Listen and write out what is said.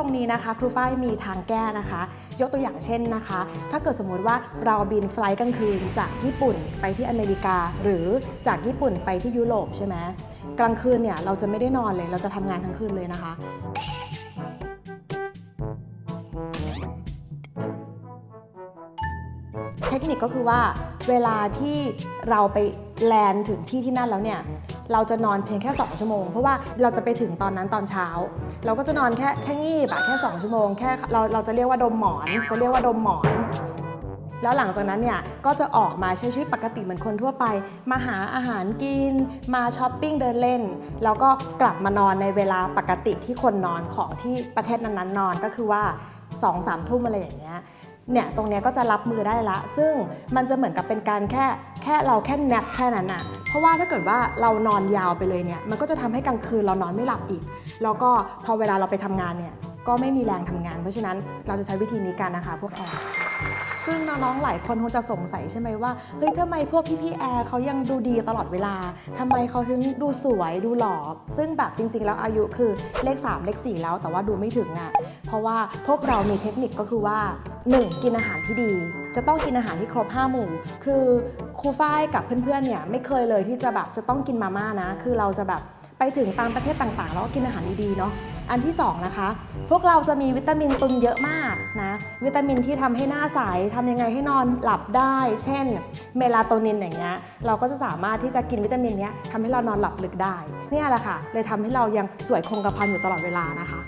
ตรงนี้นะคะครูฝ้ายมีทางแก้นะคะ ยกตัวอย่างเช่นนะคะ ถ้าเกิดสมมุติว่าเราบินไฟล์กลางคืนจากญี่ปุ่นไปที่อเมริกา หรือจากญี่ปุ่นไปที่ยุโรปใช่ไหมกลางคืนเนี่ยเราจะไม่ได้นอนเลย เราจะทำงานทั้งคืนเลยนะคะเทคนิคก็คือว่าเวลาที่เราไปแลนถึงที่ที่นั่นแล้วเนี่ย เราจะนอนเพียงแค่ 2 ชั่วโมง เพราะว่าเราจะไปถึงตอนนั้นตอนเช้า เราก็จะนอนแค่แค่งีบอะแค่ 2 ชั่วโมงแค่เราเราจะเรียกว่าดมหมอน จะเรียกว่าดมหมอน แล้วหลังจากนั้นเนี่ย ก็จะออกมาใช้ชีวิตปกติเหมือนคนทั่วไป มาหาอาหารกิน มาช้อปปิ้งเดินเล่น แล้วก็กลับมานอนในเวลาปกติที่คนนอนของที่ประเทศนั้นๆนอนก็คือว่า2องสามทุ่มอะไรอย่างเงี้ย เนี่ยตรงเนี้ยก็จะรับมือได้ละ ซึ่งมันจะเหมือนกับเป็นการแค่แค่เราแค่แนบแค่นั้นอะเพราะว่าถ้าเกิดว่าเรานอนยาวไปเลยเนี่ยมันก็จะทำให้กลางคืนเรานอนไม่หลับอีก แล้วก็พอเวลาเราไปทำงานเนี่ยก็ไม่มีแรงทำงาน เพราะฉะนั้นเราจะใช้วิธีนี้กันนะคะพวกแอร์ซึ่งน้องๆหลายคนคงจะสงสัยใช่ไหมว่าเฮ้ยทำไมพวกพี่ๆแอร์เขายังดูดีตลอดเวลาทำไมเขาถึงดูสวยดูหล่อซึ่งแบบจริง ๆ แล้วอายุคือเลข 3 เลข 4 แล้วแต่ว่าดูไม่ถึงอะ่ะเพราะว่าพวกเรามีเทคนิคก็คือว่า 1. กินอาหารที่ดี จะต้องกินอาหารที่ครบ5หมู่ คือครูฝ้ายกับเพื่อนๆเนี่ยไม่เคยเลยที่จะแบบจะต้องกินมาม่านะ คือเราจะแบบไปถึงตามประเทศต่างๆ แล้วก็กินอาหารดีๆเนาะอันที่สองนะคะ พวกเราจะมีวิตามินตุนเยอะมากนะ วิตามินที่ทำให้หน้าใสทำยังไงให้นอนหลับได้ เช่น เมลาโทนินอย่างเงี้ย เราก็จะสามารถที่จะกินวิตามินเนี้ยทำให้เรานอนหลับลึกได้ เนี่ยแหละค่ะ เลยทำให้เรายังสวยคงกระพันอยู่ตลอดเวลานะคะ